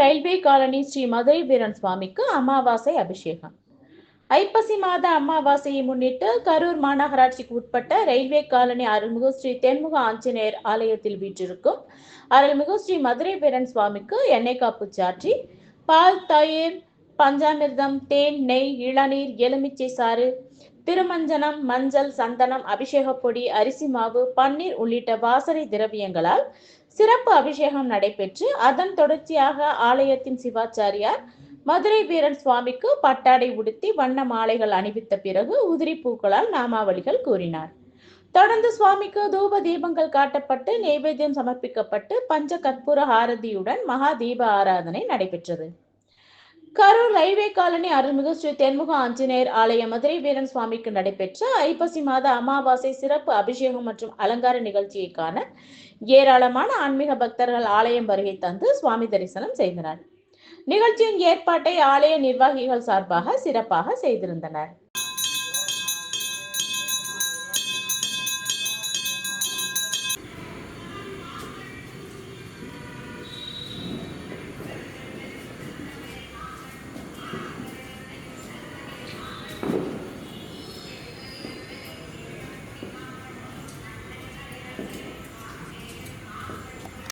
Railway colony Sri Madurai Veeran சுவாமிக்கு அமாவாசை அபிஷேகம். ஐப்பசி மாத அமாவாசையை முன்னிட்டு கரூர் மாநகராட்சிக்கு உட்பட்ட ரயில்வே காலனி அருள்மிகு ஸ்ரீ தென்முக ஆஞ்சநேயர் ஆலயத்தில் வீற்றிருக்கும் அருள்மிகு ஸ்ரீ மதுரை வீரன் சுவாமிக்கு எண்ணெய் காப்பு சாற்றி பால் தயிர் பஞ்சாமிர்தம் தேன் நெய் இளநீர் எலுமிச்சை சாறு திருமஞ்சனம் மஞ்சள் சந்தனம் அபிஷேக பொடி அரிசி மாவு பன்னீர் உள்ளிட்ட வாசனை திரவியங்களால் சிறப்பு அபிஷேகம் நடைபெற்று அதன் தொடர்ச்சியாக ஆலயத்தின் சிவாச்சாரியார் மதுரை வீரன் சுவாமிக்கு பட்டாடை உடுத்தி வண்ண மாலைகள் அணிவித்த பிறகு உதிரி பூக்களால் நாமாவளிகள் கூறினார். தொடர்ந்து சுவாமிக்கு தூப தீபங்கள் காட்டப்பட்டு நெய்வேத்தியம் சமர்ப்பிக்கப்பட்டு பஞ்ச கற்பூர ஆரதியுடன் மகா தீப ஆராதனை நடைபெற்றது. கரூர் ரயில்வே காலனி அருள்மிகு ஸ்ரீ தென்முக ஆஞ்சநேயர் ஆலய மதுரை வீரன் சுவாமிக்கு நடைபெற்ற ஐப்பசி மாத அமாவாசை சிறப்பு அபிஷேகம் மற்றும் அலங்கார நிகழ்ச்சியை காண ஏராளமான ஆன்மீக பக்தர்கள் ஆலயம் வருகை தந்து சுவாமி தரிசனம் செய்தனர். நிகழ்ச்சியின் ஏற்பாட்டை ஆலய நிர்வாகிகள் சார்பாக சிறப்பாக செய்திருந்தனர்.